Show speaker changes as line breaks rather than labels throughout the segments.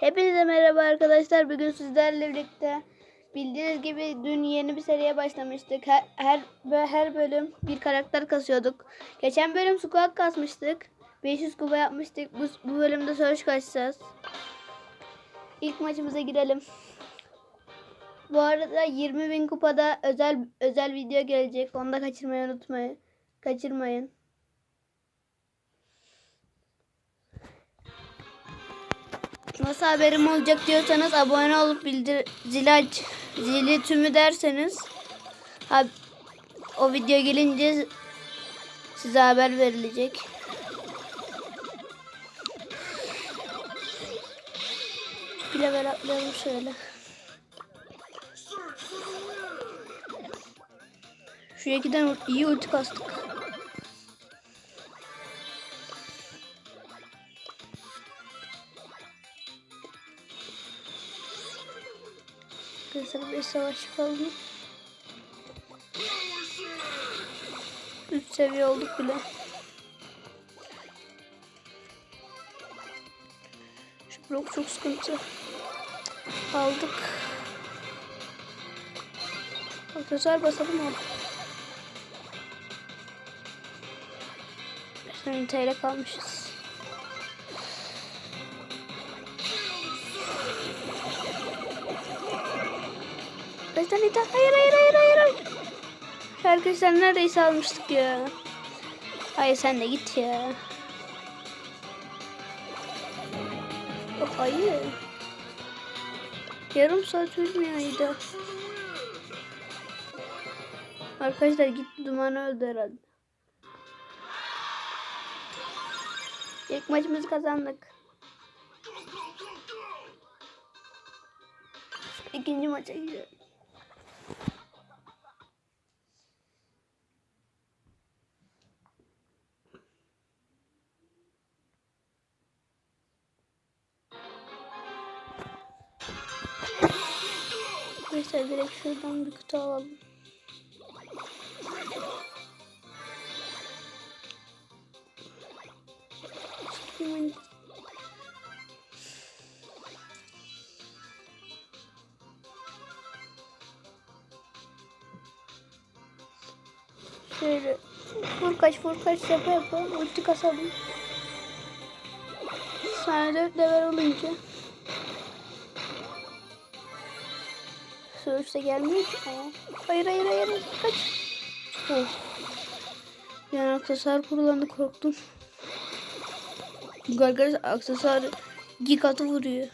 Hepinize merhaba arkadaşlar. Bugün sizlerle birlikte bildiğiniz gibi dün yeni bir seriye başlamıştık. Her her, her bölüm bir karakter kasıyorduk. Geçen bölüm squad kasmıştık. 500 kupa yapmıştık. Bu, bu bölümde söz kaçacağız. İlk maçımıza girelim. Bu arada 20 bin kupada özel özel video gelecek. Onu da kaçırmayı unutmayın. Kaçırmayın. Nasıl haberim olacak diyorsanız abone olup bildir zili aç zili tümü derseniz ha, o video gelince size haber verilecek. Bir level atlayalım şöyle. Şu ikiden iyi ulti kastık. Arkadaşlar bir savaş kaldı. Üst seviye olduk bile. Şu blok çok sıkıntı. Aldık. Arkadaşlar basalım abi. Şimdi TL kalmışız. Arkadaşlar neden? Hayır hayır hayır hayır. Arkadaşlar neredeyse almıştık ya. Hayır sen de git ya. Oh, hayır. Yarım saat sürmüyordu. Arkadaşlar gitti duman öldü herhalde. İlk maçımızı kazandık. İkinci maça gidiyoruz. Neyse direkt şuradan bir kutu alalım. Hemen Şöyle vur kaç vur kaç yapa yapa ulti kasalım. Sana dört olunca Sonuçta gelmiyor ki. Hayır hayır hayır kaç. Oh. Yani aksesuar kullandı korktum. Bu arkadaş aksesuar iki katı vuruyor.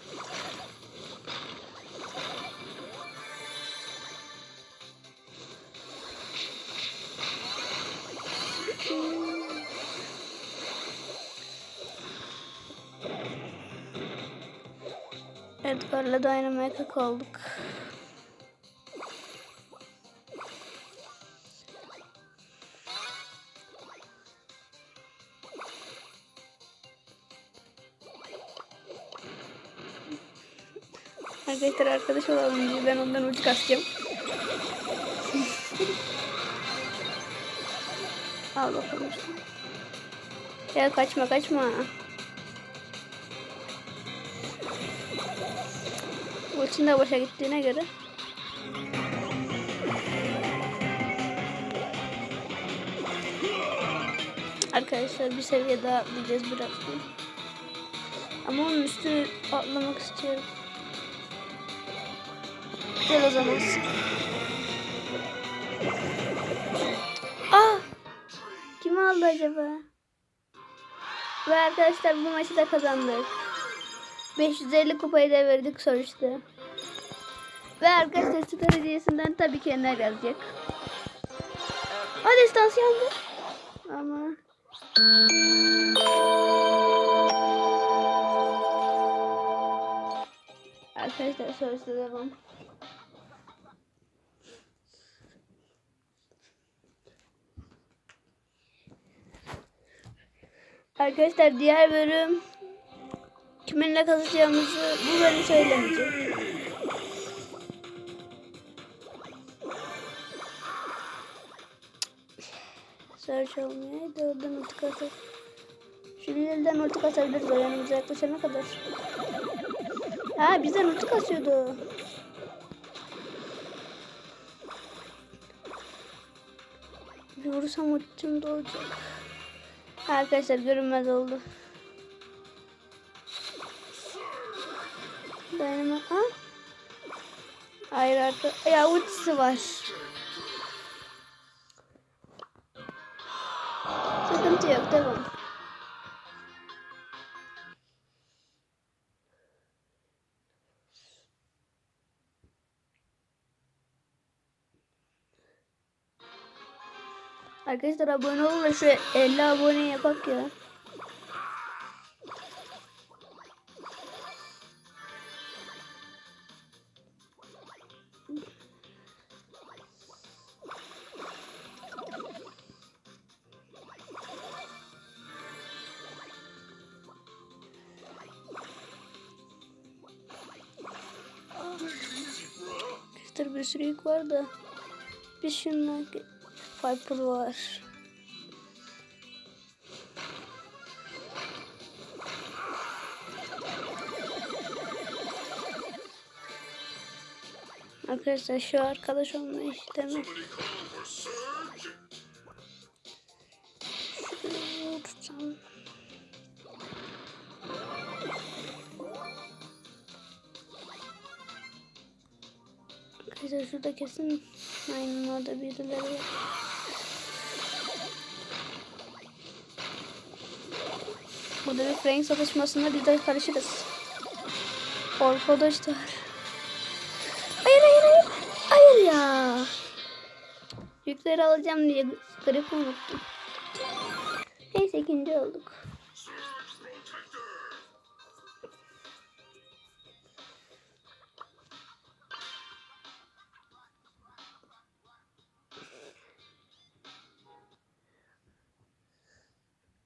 Edgar'la Dynamite'a kaldık. Arkadaşlar arkadaş olalım diye ben ondan uç kasacağım. Al bakalım. Ya kaçma kaçma. Ultin de boşa gittiğine göre. Arkadaşlar bir seviye daha atlayacağız birazdan. Ama onun üstü atlamak istiyorum. Gel o zaman. Ah! Kim aldı acaba? Ve arkadaşlar bu maçı da kazandık. 550 kupayı da verdik sonuçta. Ve arkadaşlar star hediyesinden tabii ki Ener yazacak. Hadi stans yandı. Ama... Arkadaşlar sonuçta devam. Arkadaşlar diğer bölüm kiminle kazacağımızı bu bölüm söylemeyeceğim. Search olmuyor. Oradan ulti kasar. Şimdi elden ulti kasabiliriz o yanımıza yaklaşana kadar. Ha bizden ulti kasıyordu. Bir vursam ultim de olacak. Arkadaşlar görünmez oldu. Dayanama. Ha? Hayır artık. Ya ultisi var. Sıkıntı yok devam. Arkadaşlar abone olun da şu 50 abone yapak ya. Arkadaşlar bir sürü yük var da. Bir şunla Piper var. Arkadaşlar şu arkadaş olma işlemi. Vursam. Arkadaşlar şurada kesin aynen orada birileri var. Burada bir Frank savaşmasında biz de karışırız. Arkadaşlar. Hayır hayır hayır. Hayır ya. Yükleri alacağım diye grip unuttum. Neyse ikinci olduk.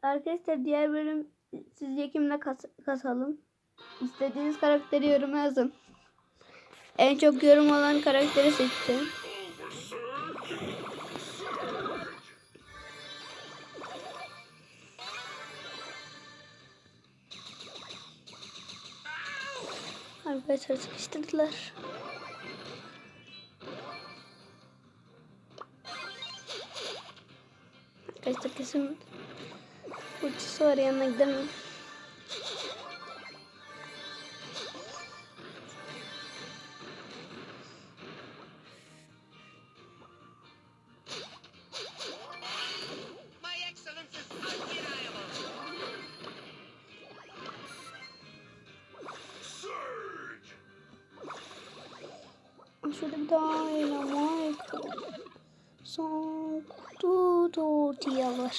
Arkadaşlar diğer bölüm sizce kimle kas kasalım? İstediğiniz karakteri yoruma yazın. En çok yorum olan karakteri seçeceğim. Arkadaşlar sıkıştırdılar. Arkadaşlar kesin ultisi var yanına gidemem.
My excellence is undeniable.
Şurada bir dynamite. Son tu tortilla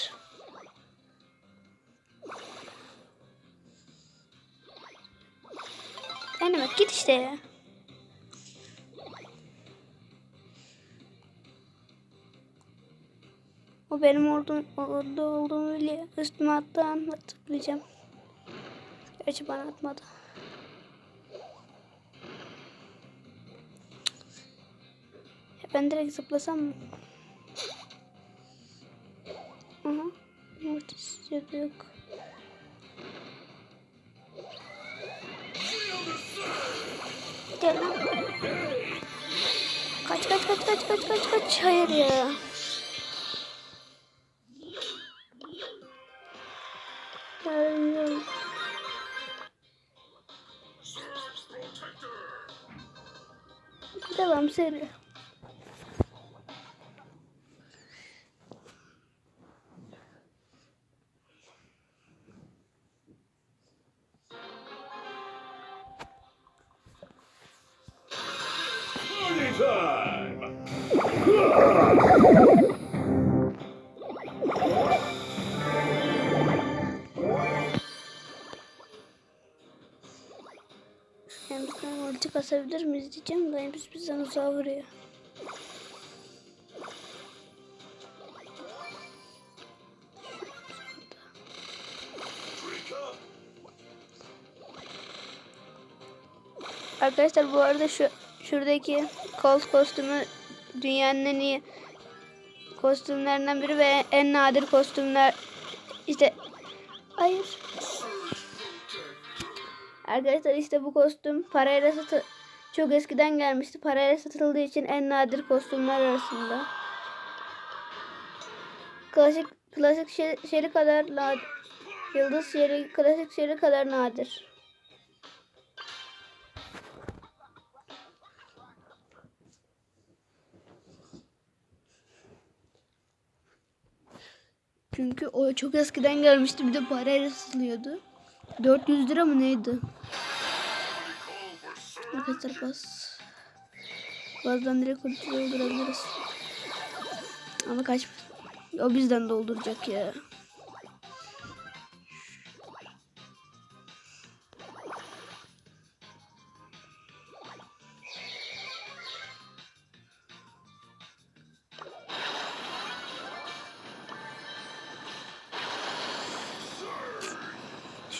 git işte. O benim ordum, orada olduğumu bile üstüme attığı an tıklayacağım. Gerçi bana atmadı. Ya Ben direkt zıplasam mı? Aha. Mortis yok. Lan. Kaç kaç kaç kaç kaç kaç kaç. Hayır ya. Hayır. Devam seri. Ulti kasabilir miyiz diyeceğim de biz bizden uzağa vuruyor. Arkadaşlar bu arada şu şuradaki Colt kostümü dünyanın en iyi kostümlerinden biri ve en nadir kostümler işte hayır Arkadaşlar işte bu kostüm parayla satı çok eskiden gelmişti. Parayla satıldığı için en nadir kostümler arasında. Klasik klasik şeri, şeri kadar nadir. Yıldız şeri klasik şeri kadar nadir. Çünkü o çok eskiden gelmişti. Bir de parayla satılıyordu. 400 lira mı neydi? Arkadaşlar bas. Bazdan direkt ultiyi doldurabiliriz. Ama kaç... O bizden dolduracak ya.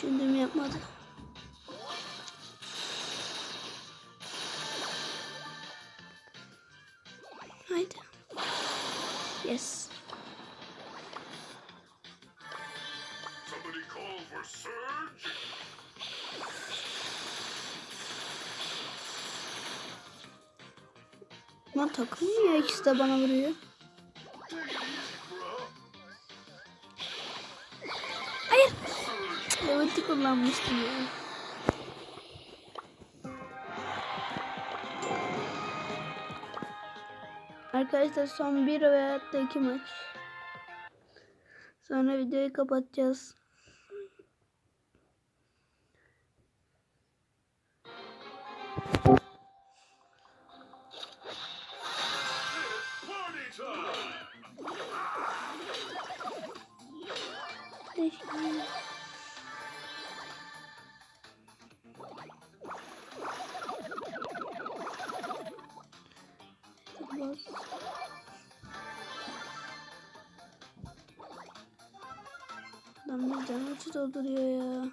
Düşündüğümü yapmadı. Haydi. Yes. Lan takılmıyor ikisi de bana vuruyor. Evet kullanmıştım ya. Arkadaşlar son bir veya da iki maç. Sonra videoyu kapatacağız. Bizden uçu dolduruyor ya.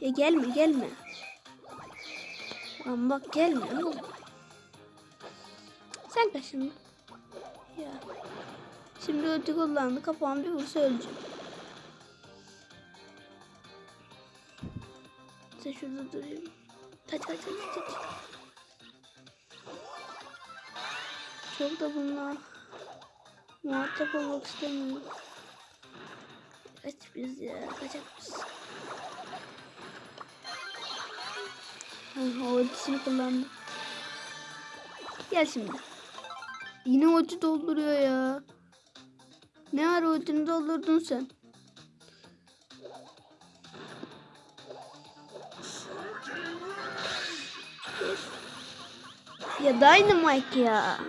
Ya gelme gelme. Lan bak gelme oğlum. Sen kaç şimdi. Ya. Şimdi ulti kullandı. Kapağım bir vursa öleceğim. Sen şurada durayım. Kaç kaç kaç kaç. Çok da bununla muhatap olmak istemiyorum. Kaç biz ya. Kaçak biz. Ha, ultisini kullandı. Gel şimdi. Yine ulti dolduruyor ya. Ne ara ultini doldurdun sen? Ya Dynamite ya.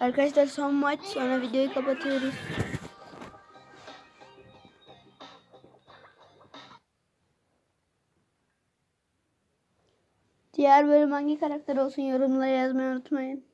Arkadaşlar son maç sonra videoyu kapatıyoruz. Diğer bölüm hangi karakter olsun yorumlara yazmayı unutmayın.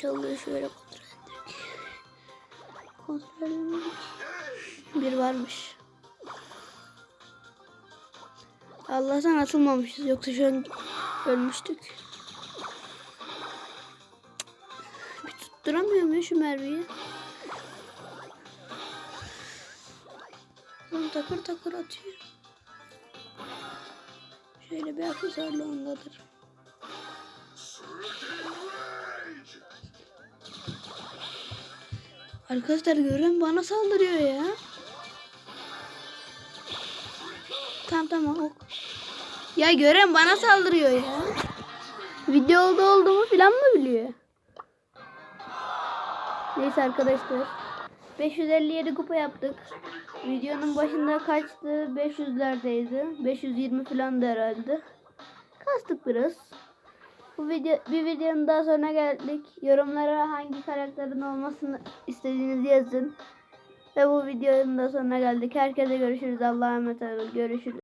Çalıyor şöyle kontrol ettik. Kontrol. Bir varmış. Allah'tan atılmamışız. Yoksa şu an ölmüştük. Bir tutturamıyorum ya şu Merve'yi. Lan takır takır atıyor. Şöyle bir aksesuarla ondadır. Arkadaşlar görün bana saldırıyor ya. Tamam tamam ok. Ya gören bana saldırıyor ya. Videoda olduğumu falan mı biliyor? Neyse arkadaşlar. 557 kupa yaptık. Videonun başında kaçtı? 500'lerdeydi. 520 falan da herhalde. Kastık biraz. Bu video bir videonun daha sonuna geldik. Yorumlara hangi karakterin olmasını istediğinizi yazın. Ve bu videonun da sonuna geldik. Herkese görüşürüz. Allah'a emanet olun. Görüşürüz.